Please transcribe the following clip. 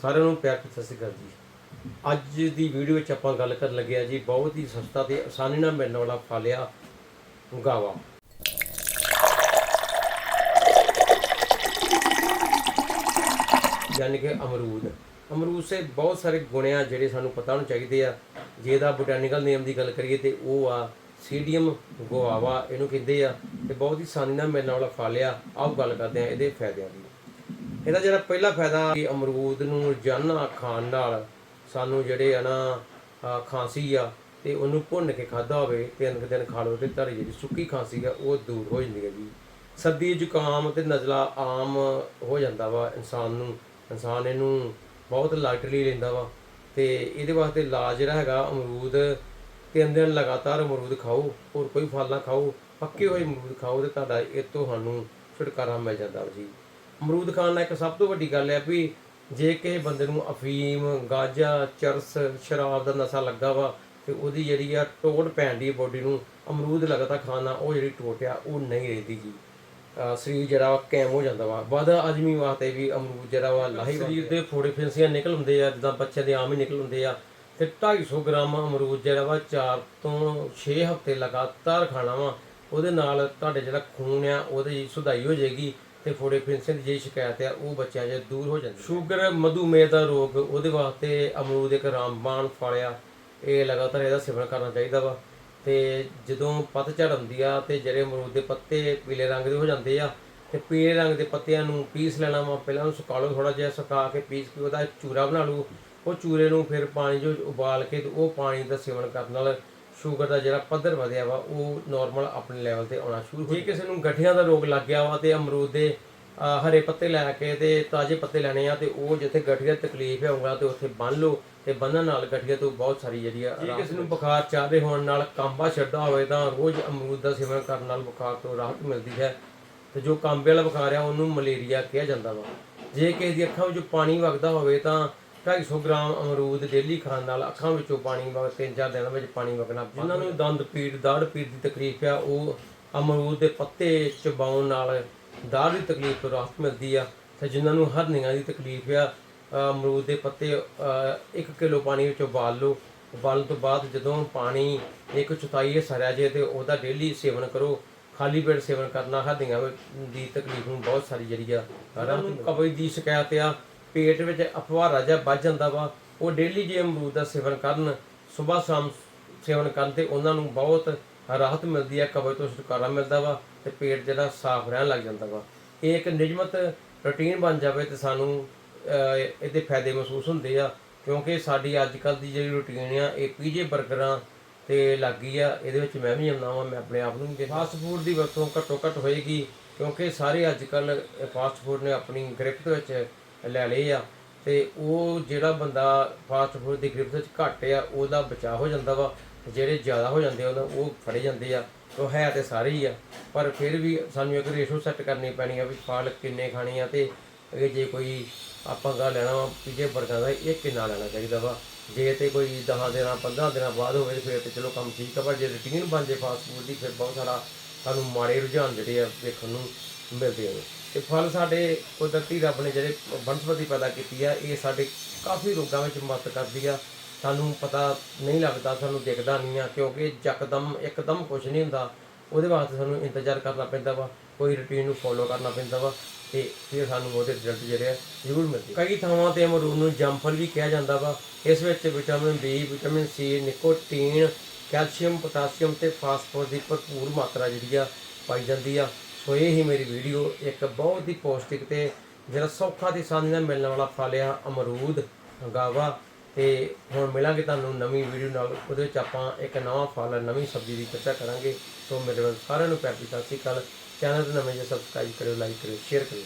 ਸਾਰਿਆਂ ਨੂੰ ਪਿਆਰ ਸਤਿ ਸ਼੍ਰੀ ਅਕਾਲ ਜੀ। ਅੱਜ ਦੀ ਵੀਡੀਓ ਵਿੱਚ ਆਪਾਂ ਗੱਲ ਕਰਨ ਲੱਗੇ ਆ ਜੀ, ਬਹੁਤ ਹੀ ਸਸਤਾ ਤੇ ਆਸਾਨੀ ਨਾਲ ਮਿਲਣ ਵਾਲਾ ਫਲ ਆ ਗਾਵਾ ਯਾਨੀ ਕਿ ਅਮਰੂਦ। ਅਮਰੂਦ ਸੇ ਬਹੁਤ ਸਾਰੇ ਗੁਣ ਆ ਜਿਹੜੇ ਸਾਨੂੰ ਪਤਾ ਹੋਣੇ ਚਾਹੀਦੇ ਆ। ਜੇ ਇਹਦਾ ਬੋਟੈਨੀਕਲ ਨੇਮ ਦੀ ਗੱਲ ਕਰੀਏ ਤੇ ਉਹ ਆ ਸੀਡੀਅਮ ਗੋਆਵਾ, ਇਹਨੂੰ ਕਹਿੰਦੇ ਆ। ਤੇ ਬਹੁਤ ਹੀ ਆਸਾਨੀ ਨਾਲ ਮਿਲਣ ਵਾਲਾ ਫਲ ਆ। ਆਓ ਗੱਲ ਕਰਦੇ ਆ ਇਹਦੇ ਫਾਇਦਿਆਂ ਦੀ। ਇਹਦਾ ਜਿਹੜਾ ਪਹਿਲਾ ਫਾਇਦਾ ਕਿ ਅਮਰੂਦ ਨੂੰ ਰੋਜ਼ਾਨਾ ਖਾਣ ਨਾਲ ਸਾਨੂੰ ਜਿਹੜੇ ਆ ਨਾ ਖਾਂਸੀ ਆ ਤੇ ਉਹਨੂੰ ਭੁੰਨ ਕੇ ਖਾਦਾ ਹੋਵੇ, ਤਿੰਨ ਕੁ ਦਿਨ ਖਾ ਲਓ ਤੇ ਤੁਹਾਡੀ ਜਿਹੜੀ ਸੁੱਕੀ ਖਾਂਸੀ ਆ, ਉਹ ਦੂਰ ਹੋ ਜਾਂਦੀ ਹੈ ਜੀ। ਸਰਦੀ ਜ਼ੁਕਾਮ ਤੇ ਨਜ਼ਲਾ ਆਮ ਹੋ ਜਾਂਦਾ ਵਾ ਇਨਸਾਨ ਨੂੰ। ਇਨਸਾਨ ਇਹਨੂੰ ਬਹੁਤ ਲਾਈਟਲੀ ਲੈਂਦਾ ਵਾ ਤੇ ਇਹਦੇ ਵਾਸਤੇ ਇਲਾਜ ਜਿਹੜਾ ਹੈਗਾ, ਅਮਰੂਦ ਤਿੰਨ ਦਿਨ ਲਗਾਤਾਰ ਅਮਰੂਦ ਖਾਓ, ਹੋਰ ਕੋਈ ਫਲ ਨਾ ਖਾਓ, ਪੱਕੇ ਹੋਏ ਅਮਰੂਦ ਖਾਓ ਤੇ ਤੁਹਾਡਾ ਇਹ ਤੋਂ ਸਾਨੂੰ ਛੁਟਕਾਰਾ ਮਿਲ ਜਾਂਦਾ ਵਾ ਜੀ। ਅਮਰੂਦ ਖਾਣ ਨਾਲ ਇੱਕ ਸਭ ਤੋਂ ਵੱਡੀ ਗੱਲ ਹੈ ਵੀ ਜੇ ਕਿਸੇ ਬੰਦੇ ਨੂੰ ਅਫੀਮ ਗਾਜਾ ਚਰਸ, ਸ਼ਰਾਬ ਦਾ ਨਸ਼ਾ ਲੱਗਾ ਵਾ ਤੇ ਉਹਦੀ ਜਿਹੜੀ ਆ ਟੋਟ ਪੈਣ ਦੀ ਬੋਡੀ ਨੂੰ ਅਮਰੂਦ ਲਗਾਤਾਰ ਖਾਣ ਨਾਲ ਉਹ ਜਿਹੜੀ ਟੋਟ ਆ ਉਹ ਨਹੀਂ ਰਹਿੰਦੀ ਜੀ। ਸਰੀਰ ਜਿਹੜਾ ਵਾ ਕੈਮ ਹੋ ਜਾਂਦਾ ਵਾ। ਵੱਧ ਆਦਮੀ ਵਾਸਤੇ ਵੀ ਅਮਰੂਦ ਜਿਹੜਾ ਵਾ ਲਾਹੀ ਸਰੀਰ ਦੇ ਫੋੜੇ ਫਿੰਸੀਆਂ ਨਿਕਲ ਹੁੰਦੇ ਆ, ਜਿੱਦਾਂ ਬੱਚਿਆਂ ਦੇ ਆਮ ਹੀ ਨਿਕਲ ਹੁੰਦੇ ਆ। ਤੇ 250 ਗ੍ਰਾਮ ਅਮਰੂਦ ਜਿਹੜਾ ਵਾ 4 ਤੋਂ 6 ਹਫ਼ਤੇ ਲਗਾਤਾਰ ਖਾਣਾ ਵਾ। ਉਹਦੇ ਨਾਲ ਤੁਹਾਡੇ ਜਿਹੜਾ ਖੂਨ ਆ, ਉਹਦੇ ਸੁਧਾਈ ਹੋ ਜਾਏਗੀ। ਤੇ ਫੋੜੇ ਫਿੰਸੀਆਂ ਦੀ ਜਿਹੜੀ ਸ਼ਿਕਾਇਤ ਆ, ਉਹ ਬੱਚਿਆਂ 'ਚ ਦੂਰ ਹੋ ਜਾਂਦੀ। ਸ਼ੂਗਰ, ਮਧੂਮੇਹ ਦਾ ਰੋਗ, ਉਹਦੇ ਵਾਸਤੇ ਅਮਰੂਦ ਇੱਕ ਰਾਮਬਾਣ ਫਲ ਆ। ਇਹ ਲਗਾਤਾਰ ਇਹਦਾ ਸੇਵਨ ਕਰਨਾ ਚਾਹੀਦਾ ਵਾ। ਤੇ ਜਦੋਂ ਪਤਝੜ ਹੁੰਦੀ ਆ ਤੇ ਜਿਹੜੇ ਅਮਰੂਦ ਦੇ ਪੱਤੇ ਪੀਲੇ ਰੰਗ ਦੇ ਹੋ ਜਾਂਦੇ ਆ, ਤੇ ਪੀਲੇ ਰੰਗ ਦੇ ਪੱਤਿਆਂ ਨੂੰ ਪੀਸ ਲੈਣਾ ਵਾ। ਪਹਿਲਾਂ ਉਹਨੂੰ ਸੁਕਾ ਲਓ ਥੋੜਾ ਜਿਹਾ, ਸੁਕਾ ਕੇ ਪੀਸ ਕੇ ਉਹਦਾ ਚੂਰਾ ਬਣਾ ਲਓ। ਉਹ ਚੂਰੇ ਨੂੰ ਫਿਰ ਪਾਣੀ ਜੋ ਉਬਾਲ ਕੇ ਤੇ ਉਹ ਪਾਣੀ ਦਾ ਸੇਵਨ ਕਰਨ ਨਾਲ ਸ਼ੂਗਰ ਦਾ ਜਿਹੜਾ ਪੱਧਰ ਵਧਿਆ ਵਾ ਉਹ ਨਾਰਮਲ ਆਪਣੇ ਲੈਵਲ ਤੇ ਆਉਣਾ ਸ਼ੁਰੂ ਹੋ ਜੇ ਕਿਸੇ ਨੂੰ ਗਠੀਆਂ ਦਾ ਰੋਗ ਲੱਗ ਗਿਆ ਵਾ ਤੇ ਅਮਰੂਦ ਦੇ ਹਰੇ ਪੱਤੇ ਲੈ ਕੇ ਤੇ ਤਾਜ਼ੇ ਪੱਤੇ ਲੈਣੇ ਆ ਤੇ ਉਹ ਜਿੱਥੇ ਗਠੀਆ ਤਕਲੀਫ ਹੋਊਗਾ ਤੇ ਉੱਥੇ ਬੰਨ ਲਓ ਤੇ ਬੰਨਣ ਨਾਲ ਗਠੀਆ ਤੋਂ ਬਹੁਤ ਸਾਰੀ ਜਿਹੜੀ ਆ ਜੇ ਕਿਸੇ ਨੂੰ ਬੁਖਾਰ ਚਾਹਦੇ ਹੋਣ ਨਾਲ ਕਾਂਬਾ ਛੱਡਾ ਹੋਵੇ ਤਾਂ ਰੋਜ਼ ਅਮਰੂਦ ਦਾ ਸੇਵਨ ਕਰਨ ਨਾਲ ਬੁਖਾਰ ਤੋਂ ਰਾਹਤ ਮਿਲਦੀ ਹੈ। ਤੇ ਜੋ ਕਾਂਬੇ ਵਾਲਾ ਬੁਖਾਰ ਆ ਉਹਨੂੰ ਮਲੇਰੀਆ ਕਿਹਾ ਜਾਂਦਾ ਵਾ। ਜੇ ਕਿਸੇ ਦੀ ਅੱਖਾਂ ਵਿੱਚੋਂ ਪਾਣੀ ਵਗਦਾ ਹੋਵੇ ਤਾਂ 250 ਗ੍ਰਾਮ ਅਮਰੂਦ ਡੇਲੀ ਖਾਣ ਨਾਲ ਅੱਖਾਂ ਵਿੱਚੋਂ ਪਾਣੀ ਵਗ ਤਿੰਨ ਚਾਰ ਦਿਨਾਂ ਵਿੱਚ ਪਾਣੀ ਵਗਣਾ। ਜਿਨ੍ਹਾਂ ਨੂੰ ਦੰਦ ਪੀੜ ਦਾੜ ਪੀੜ ਦੀ ਤਕਲੀਫ ਆ, ਉਹ ਅਮਰੂਦ ਦੇ ਪੱਤੇ ਚਬਾਉਣ ਨਾਲ ਦਾੜ ਦੀ ਤਕਲੀਫ ਤੋਂ ਰਾਹਤ ਮਿਲਦੀ ਆ। ਤੇ ਜਿਨ੍ਹਾਂ ਨੂੰ ਹਰਨੀਆਂ ਦੀ ਤਕਲੀਫ ਆ ਅਮਰੂਦ ਦੇ ਪੱਤੇ 1 ਕਿਲੋ ਪਾਣੀ ਵਿੱਚ ਉਬਾਲ ਲਓ। ਉਬਾਲਣ ਤੋਂ ਬਾਅਦ ਜਦੋਂ ਪਾਣੀ ਇੱਕ ਚੁਤਾਈ ਹਿੱਸਾ ਰਹਿ ਜੇ ਤੇ ਉਹਦਾ ਡੇਲੀ ਸੇਵਨ ਕਰੋ। ਖਾਲੀ ਪੇਟ ਸੇਵਨ ਕਰਨਾ ਹੱਡੀਆਂ ਦੀ ਤਕਲੀਫ ਨੂੰ ਬਹੁਤ ਸਾਰੀ ਜਿਹੜੀ ਆ ਆਰਾਮ ਕਬਜ਼ ਦੀ ਸ਼ਿਕਾਇਤ ਆ। ਪੇਟ ਵਿੱਚ ਅਫਵਾਰਾ ਜਿਹਾ ਵੱਜ ਜਾਂਦਾ ਵਾ, ਉਹ ਡੇਲੀ ਜੇ ਅਮਰੂਦ ਦਾ ਸੇਵਨ ਕਰਨ ਸਵੇਰ ਸ਼ਾਮ ਸੇਵਨ ਕਰਨ ਤੇ ਉਹਨਾਂ ਨੂੰ ਬਹੁਤ ਰਾਹਤ ਮਿਲਦੀ ਹੈ ਕਬਜ਼ ਤੋਂ ਛੁਟਕਾਰਾ ਮਿਲਦਾ ਵਾ ਤੇ ਪੇਟ ਜਿਹੜਾ ਸਾਫ਼ ਰਹਿਣ ਲੱਗ ਜਾਂਦਾ ਵਾ। ਇਹ ਇੱਕ ਨਿਯਮਤ ਰੁਟੀਨ ਬਣ ਜਾਵੇ ਤੇ ਸਾਨੂੰ ਇਹਦੇ ਫਾਇਦੇ ਮਹਿਸੂਸ ਹੁੰਦੇ ਆ, ਕਿਉਂਕਿ ਸਾਡੀ ਅੱਜ ਕੱਲ ਦੀ ਜਿਹੜੀ ਰੁਟੀਨ ਆ, ਇਹ ਪੀਜੇ 버ਗਰਾਂ ਤੇ ਲੱਗੀ ਆ, ਇਹਦੇ ਵਿੱਚ ਮੈਂ ਵੀ ਆਉਂਦਾ ਵਾਂ, ਮੈਂ ਆਪਣੇ ਆਪ ਨੂੰ ਵੀ ਫਾਸਟ ਫੂਡ ਦੀ ਵਰਤੋਂ ਘੱਟੋ ਘੱਟ ਹੋਏਗੀ, ਕਿਉਂਕਿ ਸਾਰੇ ਅੱਜ ਕੱਲ ਫਾਸਟ ਫੂਡ ਨੇ ਆਪਣੀ ਗ੍ਰਿਫਤ ਵਿੱਚ ਲੈ ਲਏ ਆ। ਤੇ ਉਹ ਜਿਹੜਾ ਬੰਦਾ ਫਾਸਟ ਫੂਡ ਦੀ ਗ੍ਰਿਫਤ ਵਿੱਚ ਘੱਟ ਆ, ਉਹਦਾ ਬਚਾਅ ਹੋ ਜਾਂਦਾ ਵਾ। ਜਿਹੜੇ ਜ਼ਿਆਦਾ ਹੋ ਜਾਂਦੇ ਉਹਨਾਂ ਉਹ ਫੜੇ ਜਾਂਦੇ ਆ। ਉਹ ਹੈ ਤੇ ਸਾਰੇ ਹੀ ਆ। ਪਰ ਫਿਰ ਵੀ ਸਾਨੂੰ ਇੱਕ ਰੇਸ਼ੋ ਸੈੱਟ ਕਰਨੀ ਪੈਣੀ ਆ ਵੀ ਫਲ ਕਿੰਨੇ ਖਾਣੇ ਆ ਤੇ ਇਹ ਜੇ ਕੋਈ ਆਪਾਂ ਗਾ ਲੈਣਾ ਵਾ ਪੀਜੇ ਬਰਗਰ ਦਾ ਇਹ ਕਿੰਨਾ ਲੈਣਾ ਚਾਹੀਦਾ ਵਾ। ਜੇ ਤੇ ਕੋਈ 10 ਦਿਨਾਂ 15 ਦਿਨਾਂ ਬਾਅਦ ਹੋਵੇ ਤੇ ਫਿਰ ਤੇ ਚਲੋ ਕੰਮ ਠੀਕ ਆ, ਪਰ ਜੇ ਰੁਟੀਨ ਬਣ ਜੇ ਫਾਸਟ ਫੂਡ ਦੀ, ਫਿਰ ਬਹੁਤ ਸਾਰਾ ਸਾਨੂੰ ਮਾੜੇ ਰੁਝਾਨ ਜਿਹੜੇ ਆ ਵੇਖਣ ਨੂੰ ਮਿਲਦੇ ਆ। ਤੇ ਫਲ ਸਾਡੇ ਕੁਦਰਤੀ ਰੱਬ ਨੇ ਜਿਹੜੇ ਬਨਸਪਤੀ ਪੈਦਾ ਕੀਤੀ ਆ, ਇਹ ਸਾਡੇ ਕਾਫੀ ਰੋਗਾਂ ਵਿੱਚ ਮਦਦ ਕਰਦੀ ਆ। ਸਾਨੂੰ ਪਤਾ ਨਹੀਂ ਲੱਗਦਾ, ਸਾਨੂੰ ਦਿਖਦਾ ਨਹੀਂ ਆ, ਕਿਉਂਕਿ ਯਕਦਮ ਇੱਕਦਮ ਕੁਝ ਨਹੀਂ ਹੁੰਦਾ। ਉਹਦੇ ਵਾਸਤੇ ਸਾਨੂੰ ਇੰਤਜ਼ਾਰ ਕਰਨਾ ਪੈਂਦਾ ਵਾ, ਕੋਈ ਰੁਟੀਨ ਨੂੰ ਫੋਲੋ ਕਰਨਾ ਪੈਂਦਾ ਵਾ, ਤੇ ਫਿਰ ਸਾਨੂੰ ਉਹਦੇ ਰਿਜ਼ਲਟ ਜਿਹੜੇ ਆ ਜ਼ਰੂਰ ਮਿਲਦੇ ਕਈ ਥਾਵਾਂ ਤੇ ਅਮਰੂਦ ਨੂੰ ਜੰਮਫਲ ਵੀ ਕਿਹਾ ਜਾਂਦਾ ਵਾ। ਇਸ ਵਿੱਚ vitamin B vitamin C nicotine calcium, potassium ਤੇ ਫਾਸਫੋਰਸ ਦੀ ਭਰਪੂਰ ਮਾਤਰਾ ਜਿਹੜੀ ਆ ਪਾਈ ਜਾਂਦੀ ਆ। ਸੋ ਇਹ ਹੀ ਮੇਰੀ ਵੀਡੀਓ, ਇੱਕ ਬਹੁਤ ਹੀ ਪੌਸ਼ਟਿਕ ਤੇ ਜਿਹੜਾ ਸੌਖਾ ਤੇ ਆਸਾਨੀ ਨਾਲ ਮਿਲਣ ਵਾਲਾ ਫਲ ਆ, ਅਮਰੂਦ ਗਾਵਾ ਤੇ ਹੁਣ ਮਿਲਾਂਗੇ ਤੁਹਾਨੂੰ ਨਵੀਂ ਵੀਡੀਓ ਨਾਲ, ਉਹਦੇ ਵਿੱਚ ਆਪਾਂ ਇੱਕ ਨਵਾਂ ਫਲ, ਨਵੀਂ ਸਬਜ਼ੀ ਦੀ ਚਰਚਾ ਕਰਾਂਗੇ। ਸੋ ਮੇਰੇ ਵੱਲ ਸਾਰਿਆਂ ਨੂੰ ਪਿਆਰ ਦੀ ਸਤਿ ਸ਼੍ਰੀ ਅਕਾਲ। ਚੈਨਲ ਤੇ ਨਵੇਂ ਜੇ ਸਬਸਕ੍ਰਾਈਬ ਕਰਿਓ, ਲਾਈਕ ਕਰਿਓ, ਸ਼ੇਅਰ ਕਰਿਓ।